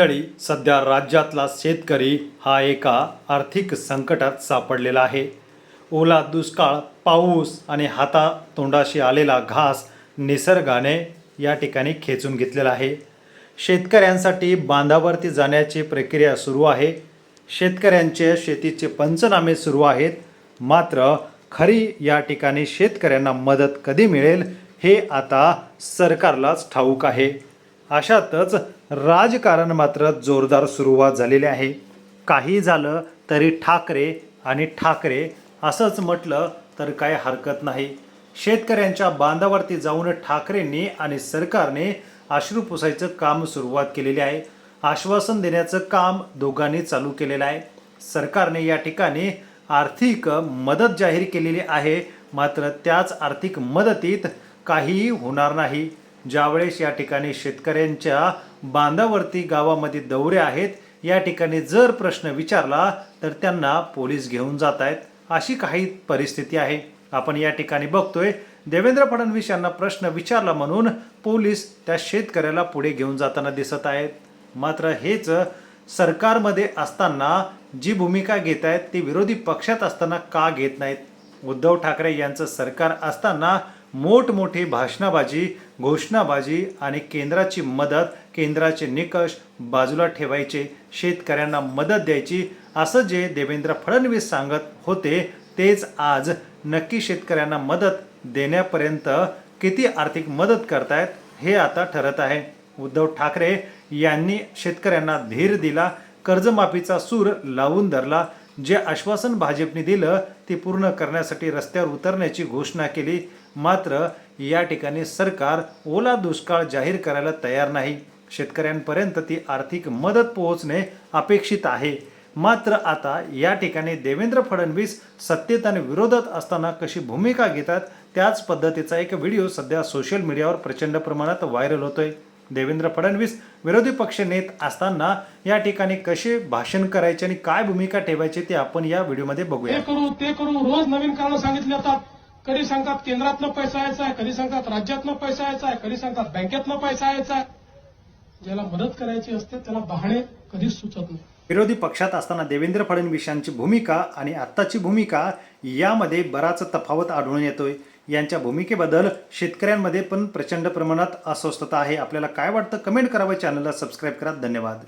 मंडळी सध्या राज्यातला शेतकरी हा एका आर्थिक संकटात सापडलेला आहे. ओला दुष्काळ पाऊस आणि हातातोंडाशी आलेला घास निसर्गाने या ठिकाणी खेचून घेतलेला आहे. शेतकऱ्यांसाठी बांधावरती जाण्याची प्रक्रिया सुरू आहे. शेतकऱ्यांचे शेतीचे पंचनामे सुरू आहेत. मात्र खरी या ठिकाणी शेतकऱ्यांना मदत कधी मिळेल हे आता सरकारलाच ठाऊक आहे. अशातच राजकारण मात्र जोरदार सुरुवात झालेली आहे. काही झालं तरी ठाकरे आणि ठाकरे असंच म्हटलं तर काय हरकत नाही. शेतकऱ्यांच्या बांधावरती जाऊन ठाकरेंनी आणि सरकारने अश्रू पुसायचं काम सुरुवात केलेली आहे. आश्वासन देण्याचं काम दोघांनी चालू केलेलं आहे. सरकारने या ठिकाणी आर्थिक मदत जाहीर केलेली आहे. मात्र त्याच आर्थिक मदतीत काहीही होणार नाही. ज्यावेळेस या ठिकाणी शेतकऱ्यांच्या बांधावरती गावामध्ये दौरे आहेत या ठिकाणी जर प्रश्न विचारला तर त्यांना पोलीस घेऊन जात आहेत. अशी काही परिस्थिती आहे. आपण या ठिकाणी बघतोय देवेंद्र फडणवीस यांना प्रश्न विचारला म्हणून पोलीस त्या शेतकऱ्याला पुढे घेऊन जाताना दिसत आहेत. मात्र हेच सरकारमध्ये असताना जी भूमिका घेत आहेत ती विरोधी पक्षात असताना का घेत नाहीत? उद्धव ठाकरे यांचं सरकार असताना मोठमोठी भाषणाबाजी घोषणाबाजी आणि केंद्राची मदत केंद्राचे निकष बाजूला ठेवायचे शेतकऱ्यांना मदत द्यायची असं जे देवेंद्र फडणवीस सांगत होते तेच आज नक्की शेतकऱ्यांना मदत देण्यापर्यंत किती आर्थिक मदत करतायत हे आता ठरत आहे. उद्धव ठाकरे यांनी शेतकऱ्यांना धीर दिला कर्जमाफीचा सूर लावून धरला जे आश्वासन भाजपने दिलं ते पूर्ण करण्यासाठी रस्त्यावर उतरण्याची घोषणा केली मात्र या ठिकाणी सरकार ओला दुष्काळ जाहीर करायला तयार नाही. शेतकऱ्यांपर्यंत ती आर्थिक मदत पोहोचणे अपेक्षित आहे. मात्र आता या ठिकाणी देवेंद्र फडणवीस सत्तेत आणि विरोधात असताना कशी भूमिका घेतात त्याच पद्धतीचा एक व्हिडिओ सध्या सोशल मीडियावर प्रचंड प्रमाणात व्हायरल होतोय. देवेंद्र फडणवीस विरोधी पक्ष नेत असताना या ठिकाणी कसे भाषण करायचे आणि काय भूमिका ठेवायची ते आपण या व्हिडिओमध्ये बघूया. हे करू ते करू. रोज नवीन कारण सांगितले जातात. कधी सांगतात केंद्रातनं पैसा यायचा आहे कधी सांगतात राज्यातनं पैसा यायचा आहे कधी सांगतात बँकेतनं पैसा यायचा आहे. ज्याला मदत करायची असते त्याला बहाणे कधीच सुचत नाही. विरोधी पक्षात असताना देवेंद्र फडणवीस यांची भूमिका आणि आत्ताची भूमिका यामध्ये बराच तफावत आढळून येतोय. यांच्या भूमिकेबद्दल शेतकऱ्यांमध्ये पण प्रचंड प्रमाणात अस्वस्थता आहे. आपल्याला काय वाटतं? कमेंट करावं चॅनलला सबस्क्राईब करा. धन्यवाद.